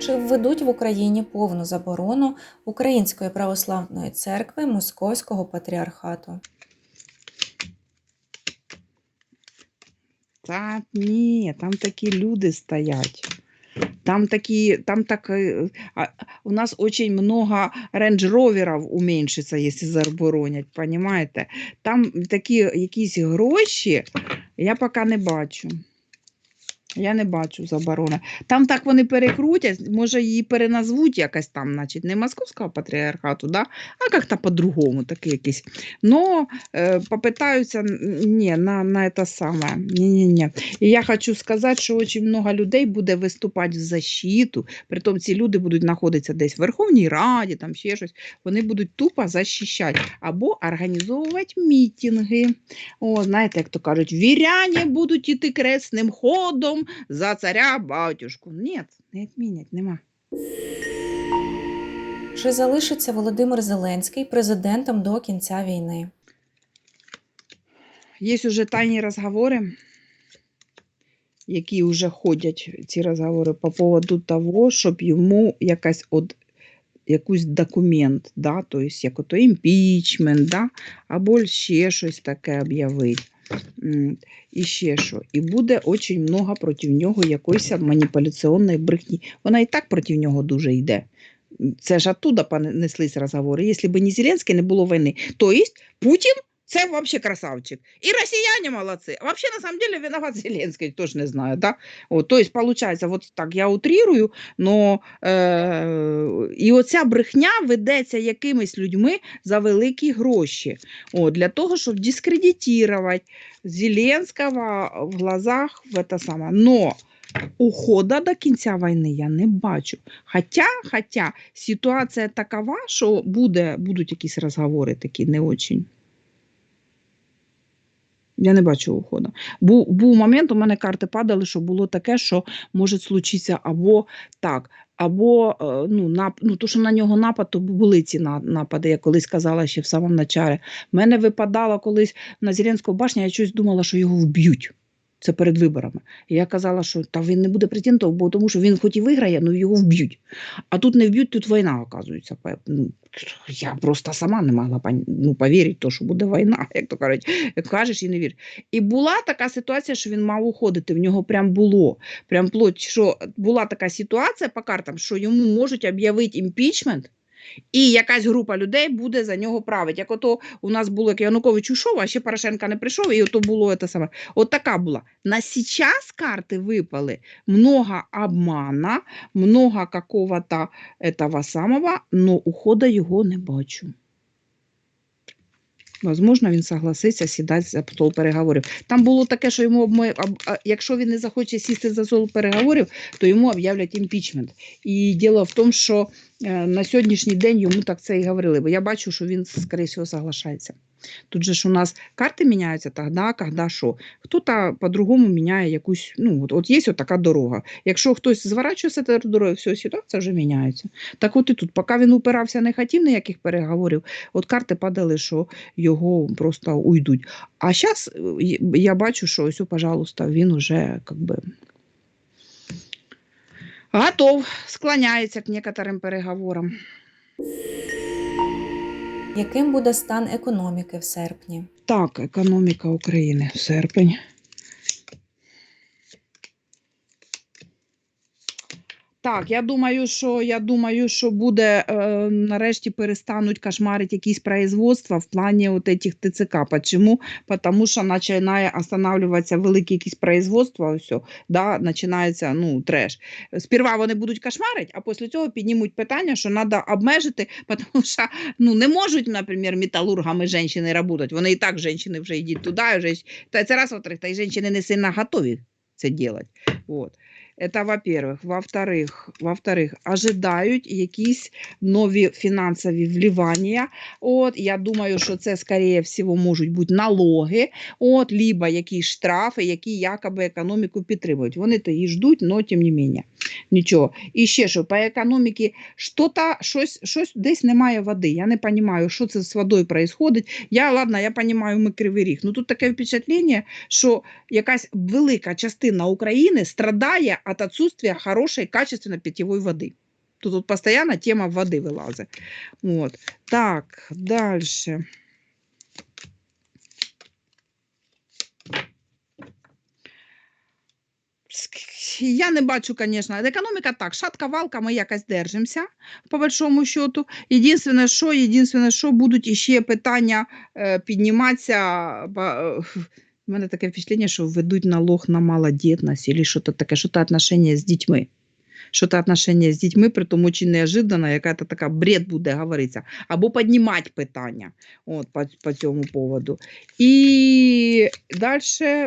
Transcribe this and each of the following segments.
Чи введуть в Україні повну заборону Української православної церкви Московського патріархату? Та ні, там такі люди стоять. Там такі, там так, е, у нас очень много рейндж-роверів уменьшиться, якщо заборонять, понимаєте? Там такі якісь гроші, я поки не бачу. Я не бачу заборони. Там так вони перекрутять, може її переназвуть якось там, значить, не московського патріархату, да? а як-то по-другому, таке якесь. Но е, попитаються ні, на, на це саме. Ні-ні-ні. І я хочу сказати, що дуже багато людей буде виступати в защиту, притом ці люди будуть знаходитися десь в Верховній Раді, там ще щось. Вони будуть тупо захищати або організовувати мітинги. О, знаєте, як то кажуть, віряні будуть іти кресним ходом за царя батюшку. Ні, не відмінять, нема. Чи залишиться Володимир Зеленський президентом до кінця війни? Є вже тайні розговори, які вже ходять, ці розговори по поводу того, щоб йому якась от, якийсь документ, да, тобто як ото імпічмент, да, або ще щось таке об'явити. І ще що. І буде дуже много проти нього якоїсь маніпуляційної брехні. Вона і так проти нього дуже йде. Це ж оттуда понеслись розговори. Якщо б не Зеленський, не було війни. Тобто Путін це взагалі красавчик. Росіяни молодці. А взагалі, на самом деле, виноват Зеленський, хто ж не знає. Да? От, тобто, виходить, от так я утрірую, но е, і оця брехня ведеться якимись людьми за великі гроші. От, для того, щоб дискредитувати Зеленського в глазах в это саме. Но ухода до кінця війни я не бачу. Хоча, хоча ситуація такова, що буде, будуть якісь розговори такі не очень. Я не бачу уходу. Був, був момент, у мене карти падали, що було таке, що може случитися або так, або е, ну, нап, ну, то, що на нього напад, то були ці напади, я колись казала ще в самому началі. Мене випадало колись на Зеленського башня, я щось думала, що його вб'ють. Це перед виборами. І я казала, що та він не буде президентом, бо тому що він хоч і виграє, але його вб'ють. А тут не вб'ють, тут війна, оказується. Ну, я просто сама не могла ну, повірити, що буде війна, як то кажуть, як кажеш і не віриш. І була така ситуація, що він мав уходити. В нього прям було. Прям плоть, що була така ситуація по картам, що йому можуть об'явити імпічмент. І якась група людей буде за нього правити. Як ото у нас було, як Янукович ушов, а ще Порошенка не прийшов, і ото було це саме. От така була. На сейчас карти випали много обмана, много какого-то этого самого, но ухода його не бачу. Возможно, він согласиться сідати за стол переговорів. Там було таке, що йому обмов... якщо він не захоче сісти за стол переговорів, то йому об'являть імпічмент. І діло в тому, що е, на сьогоднішній день йому так це і говорили. Бо я бачу, що він, скоріше всього, соглашається. Тут же ж у нас карти міняються тоді, коли що. Хто-то по-другому міняє якусь, ну, от, от є така дорога. Якщо хтось зворачує з цієї дороги, все, ситуація вже міняється. Так от і тут, поки він упирався, не хотів ніяких переговорів, от карти падали, що його просто уйдуть. А зараз я бачу, що ось, пожалуйста, він уже как би, готов, склоняється к некоторим переговорам. Яким буде стан економіки в серпні? Так, економіка України в серпень. Так, я думаю, що я думаю, що буде е, нарешті перестануть кошмарити якісь производства в плані от этих ТЦК. Почему? Потому що починає останавливатися великі якісь производства, все, да, починається ну, треш. Сперва вони будуть кошмарити, а після цього піднімуть питання, що треба обмежити, тому що ну, не можуть, наприклад, металургами жінки працювати. Вони і так жінки вже йдуть туди, вже, це раз, во-вторых, та й жінки не сильно готові це робити. Вот. Это во-первых. Во-вторых, во-вторых, ожидають якісь нові фінансові вливання. От, я думаю, що це, скоріше всього, можуть бути налоги, от, либо якісь штрафи, які якоби економіку підтримують. Вони то її ждуть, але тим не менше. Нічого. І ще що, по економіці, що-то, щось, щось десь немає води. Я не розумію, що це з водою відбувається. Я, ладно, я розумію, ми кривий ріг. Ну тут таке впечатлення, що якась велика частина України страдає от отсутствия хорошей, качественной питьевой воды. Тут вот постоянно тема воды вылазит. Вот. Так, дальше. Ск- Я не бачу, звісно, економіка так, шатка валка, ми якось держимося, по большому счету. Єдине, що, єдине, що будуть іще питання е, підніматися. мене таке впечатлення, що ведуть налог на малодітність, або щось таке, що то отношення з дітьми Що то отношення з дітьми, при тому очень неожиданно, яка то така бред буде говоритися. Або піднімати питання от, по, по цьому поводу. І далі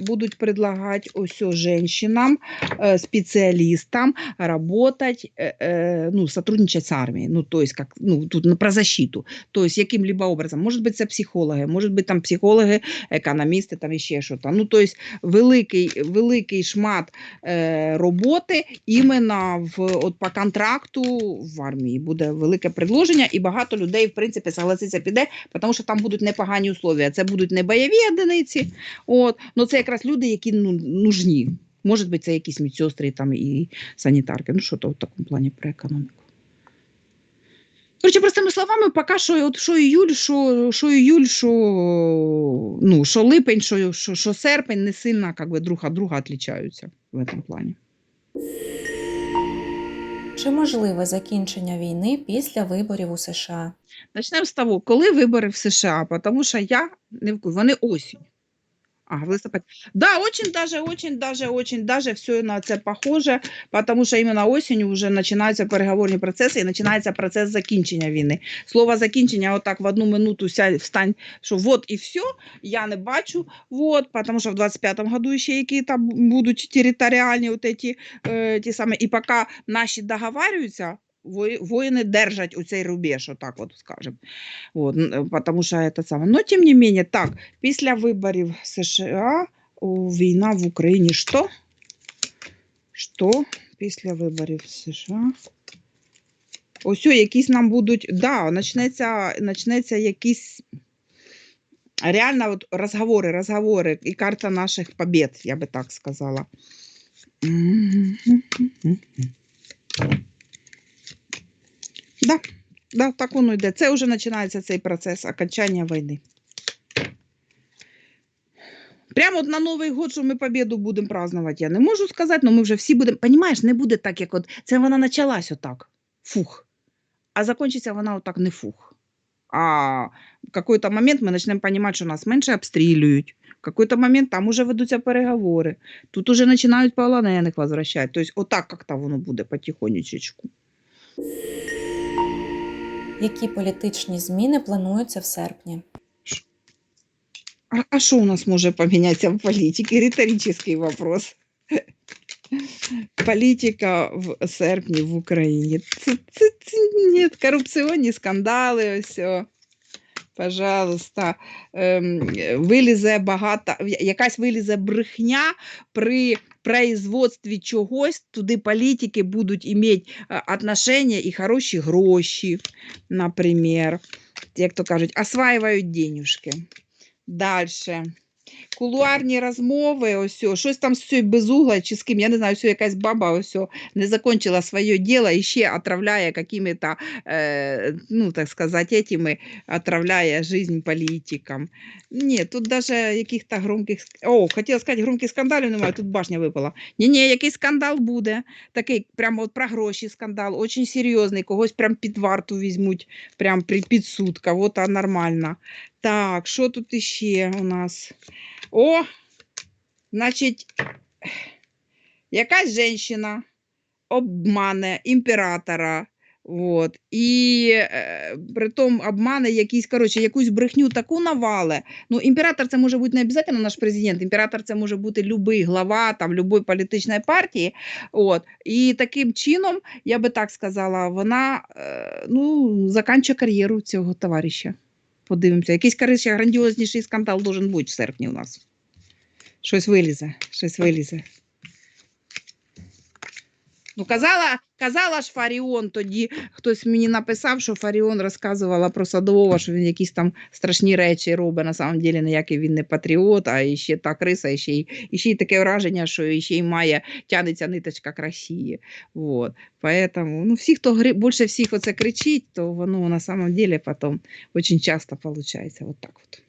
будуть предлагати ось жінкам, э, специалистам работать, э, э, ну, сотрудничать с армией, ну, то есть, как, ну, тут на- про защиту, то есть, яким-либо образом, может быть, це психологи, может быть, там психологи, економісти, там іще що там, ну, то есть, великий, великий шмат е, роботи іменно в, от, по контракту в армії буде велике предложення, і багато людей, в принципі, согласиться піде, тому що там будуть непогані условия, це будуть не бойові одиниці, от, ну, це якраз люди, які ну, нужні. Може бути, це якісь медсестри там і санітарки. Ну, що то в такому плані про економіку. Короче, простими словами, поки що, от, що іюль, що, що іюль, що, ну, що липень, що, що, що серпень не сильно как би, друг від друга відрізняються в цьому плані. Чи можливе закінчення війни після виборів у США? Почнемо з того, коли вибори в США, тому що я не в вони осінь. А, в листопаді. Да, очень даже, очень даже, очень даже все на це похоже, потому що іменно осінню вже починаються переговорні процеси і починається процес закінчення війни. Слово закінчення, отак в одну минуту сядь, встань, що вот і все, я не бачу, вот, потому що в 25-му году ще які там будуть територіальні от эти, е, ті самі, і поки наші договарюються, воїни держать у цей рубеж, отак от скажемо. Э, потому що это саме. Но тим не менее, так, після виборів США війна в Україні що? Що після виборів США? Ось якісь нам будуть, да, почнеться, почнеться якісь реально от розговори, розговори і карта наших побед, я би так сказала. Да, да, так воно йде. Це вже починається цей процес окончання війни. Прямо от на Новий год, що ми побіду будемо празднувати, я не можу сказати, але ми вже всі будемо. Понімаєш, не буде так, як от це вона почалась отак. Фух. А закінчиться вона отак не фух. А в какой-то момент ми почнемо розуміти, що нас менше обстрілюють. В какой-то момент там уже ведуться переговори. Тут уже починають полонених возвращати. Тобто, отак як-то воно буде потихонечку. Які політичні зміни плануються в серпні? А, що у нас може помінятися в політиці? Риторичний вопрос. Політика в серпні в Україні. Це, це, це, ні, корупційні скандали, все. Пожалуйста, ем, вилізе багато, якась вилізе брехня при производстві чогось, туди політики будуть мати отношення і хороші гроші, наприклад. Як то кажуть, осваюють денюжки. Дальше. Кулуарні розмови, ось щось там з цією безугла чи з ким, я не знаю, ось якась баба ось не закончила своє діло і ще отравляє какими-то, е, ну, так сказати, этими, отравляє жизнь політикам. Ні, тут даже яких-то громких, о, хотіла сказати, громких скандалів немає, тут башня випала. Ні-ні, якийсь скандал буде, такий прямо от про гроші скандал, очень серйозний, когось прям під варту візьмуть, прям під суд, кого-то нормально. Так, що тут іще у нас? О, значить, якась жінка обмане імператора. Вот. І е, притом обмане якісь, коротше, якусь брехню таку навале. Ну, імператор це може бути не обов'язково наш президент, імператор це може бути будь-який глава там, любої політичної партії. От. І таким чином, я би так сказала, вона е, ну, закінчує кар'єру цього товариша. Подивимося. Якийсь коротше, грандіозніший скандал должен бути в серпні у нас. Щось вилізе, щось вилізе. Ну, казала, казала ж Фаріон тоді, хтось мені написав, що Фаріон розказувала про Садового, що він якісь там страшні речі робить, на самом деле ніякий він не патріот, а ще та криса, і ще й, і ще й таке враження, що ще й має, тянеться ниточка к Росії. Вот. Поэтому, ну, всі, хто гри, більше всіх оце кричить, то воно на самом деле потом очень часто получается вот так вот.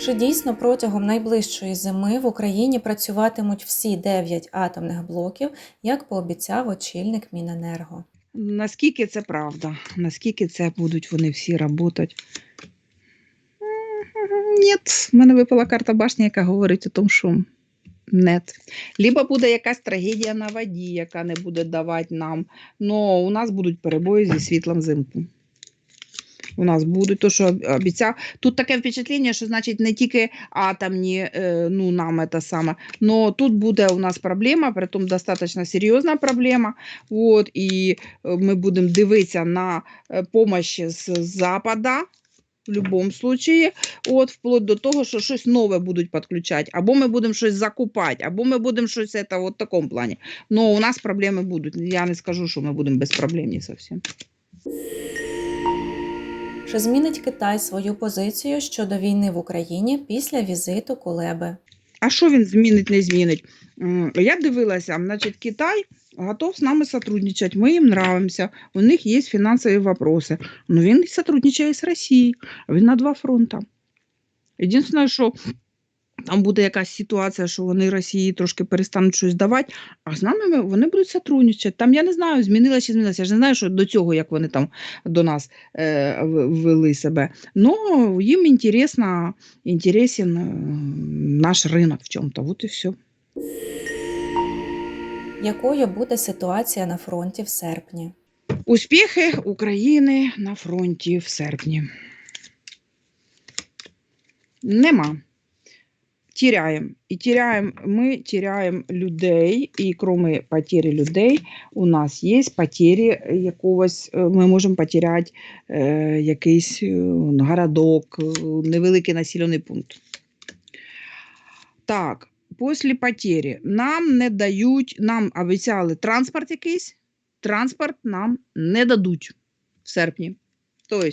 Чи дійсно протягом найближчої зими в Україні працюватимуть всі 9 атомних блоків, як пообіцяв очільник Міненерго? Наскільки це правда? Наскільки це будуть вони всі працювати? Ні, в мене випала карта башні, яка говорить о тому, що нет. Либо буде якась трагедія на воді, яка не буде давати нам. Но у нас будуть перебої зі світлом взимку. У нас будуть, то що обіцяв. Тут таке впечатлення, що значить не тільки атомні, е, ну нам це саме, но тут буде у нас проблема, притом достатньо серйозна проблема. От, і е, ми будемо дивитися на е, помощь з Запада. В будь-якому случаї, от вплоть до того, що щось нове будуть підключати, або ми будемо щось закупати, або ми будемо щось це, в такому плані. Ну, у нас проблеми будуть. Я не скажу, що ми будемо безпроблемні зовсім. Чи змінить Китай свою позицію щодо війни в Україні після візиту Кулеби? А що він змінить, не змінить? Я дивилася, значить, Китай готов з нами сотрудничати, ми їм нравимося, у них є фінансові вопроси. Ну він сотрудничає з Росією, він на два фронта. Єдине, що там буде якась ситуація, що вони Росії трошки перестануть щось давати, а з нами вони будуть сотрудничати. Там я не знаю, змінилося чи змінилося. Я ж не знаю, що до цього, як вони там до нас е, вели себе. Ну, їм інтересно, інтересен е, наш ринок в чому-то. Вот і все. Якою буде ситуація на фронті в серпні? Успіхи України на фронті в серпні. Нема. Тіряємо. І тіряємо, ми тіряємо людей, і крім потери людей, у нас є потери якогось, е, ми можемо потеряти е, якийсь е, городок, е, невеликий населений пункт. Так, після потери нам не дають, нам обіцяли транспорт якийсь, транспорт нам не дадуть в серпні. Тобто,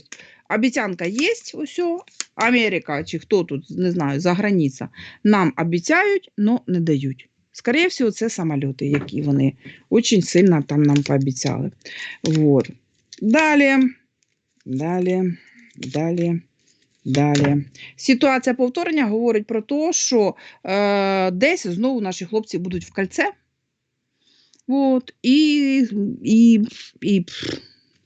обіцянка є, усе, Америка чи хто тут, не знаю, за границя, нам обіцяють, але не дають. Скоріше всього, це самоліти, які вони дуже сильно там нам пообіцяли. Вот. Далі, далі, далі, далі. Ситуація повторення говорить про те, що е, десь знову наші хлопці будуть в кольце. Вот, і, і, і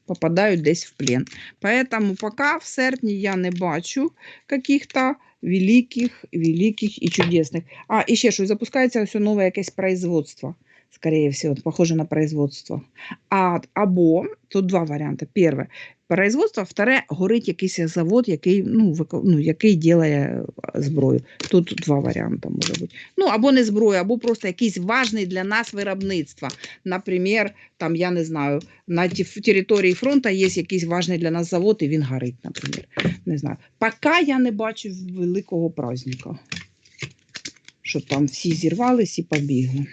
попадають десь в плен. Поэтому пока в серпні я не бачу каких-то великих, великих і чудесних. А, і ще щось, запускається ось нове якесь производство. Скорее всего, похоже на производство. А, або, тут два варіанти. Перше, производство, вторе, горить якийсь завод, який, ну, ну, який ділає зброю. Тут два варіанти може бути. Ну, або не зброя, або просто якийсь важний для нас виробництво. Наприклад, там, я не знаю, на території фронту є якийсь важний для нас завод, і він горить, наприклад. Не знаю. Поки я не бачу великого праздника, щоб там всі зірвались і побігли.